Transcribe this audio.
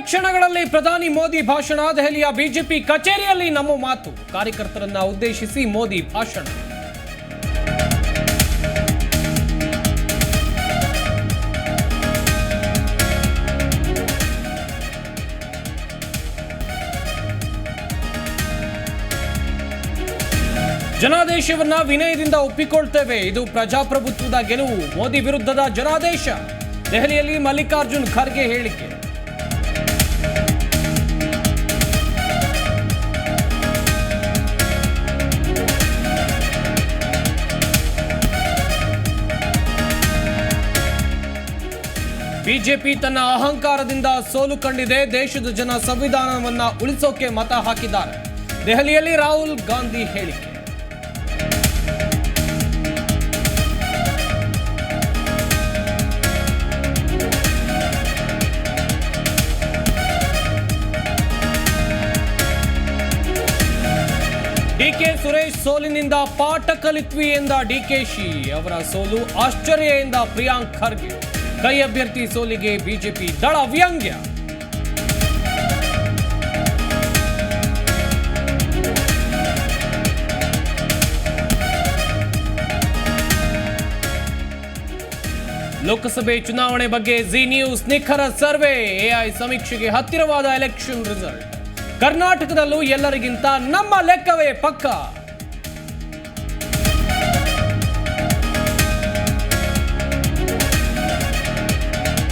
ಕ್ಷಣಗಳಲ್ಲಿ ಪ್ರಧಾನಿ ಮೋದಿ ಭಾಷಣ, ದೆಹಲಿಯ ಬಿಜೆಪಿ ಕಚೇರಿಯಲ್ಲಿ ನಮ್ಮ ಮಾತು. ಕಾರ್ಯಕರ್ತರನ್ನ ಉದ್ದೇಶಿಸಿ ಮೋದಿ ಭಾಷಣ. ಜನಾದೇಶವನ್ನ ವಿನಯದಿಂದ ಒಪ್ಪಿಕೊಳ್ತೇವೆ. ಇದು ಪ್ರಜಾಪ್ರಭುತ್ವದ ಗೆಲುವು. ಮೋದಿ ವಿರುದ್ಧದ ಜನಾದೇಶ. ದೆಹಲಿಯಲ್ಲಿ ಮಲ್ಲಿಕಾರ್ಜುನ್ ಖರ್ಗೆ ಹೇಳಿಕೆ. ಬಿಜೆಪಿ ತನ್ನ ಅಹಂಕಾರದಿಂದ ಸೋಲು ಕಂಡಿದೆ. ದೇಶದ ಜನ ಸಂವಿಧಾನವನ್ನ ಉಳಿಸೋಕೆ ಮತ ಹಾಕಿದ್ದಾರೆ. ದೆಹಲಿಯಲ್ಲಿ ರಾಹುಲ್ ಗಾಂಧಿ ಹೇಳಿಕೆ. ಡಿಕೆ ಸುರೇಶ್ ಸೋಲಿನಿಂದ ಪಾಠ ಕಲಿತ್ವಿ ಎಂದ ಡಿಕೆಶಿ ಅವರ ಸೋಲು ಆಶ್ಚರ್ಯ ಎಂದ ಪ್ರಿಯಾಂಕ್ ಖರ್ಗೆ. ಕೈ ಅಭ್ಯರ್ಥಿ ಸೋಲಿಗೆ ಬಿಜೆಪಿ ದಳ ವ್ಯಂಗ್ಯ. ಲೋಕಸಭೆ ಚುನಾವಣೆ ಬಗ್ಗೆ ಜಿ ನ್ಯೂಸ್ ನಿಖರ ಸರ್ವೆ. ಎಐ ಸಮೀಕ್ಷೆಗೆ ಹತ್ತಿರವಾದ ಎಲೆಕ್ಷನ್ ರಿಸಲ್ಟ್ ಕರ್ನಾಟಕದಲ್ಲೂ ಎಲ್ಲರಿಗಿಂತ ನಮ್ಮ ಲೆಕ್ಕವೇ ಪಕ್ಕ.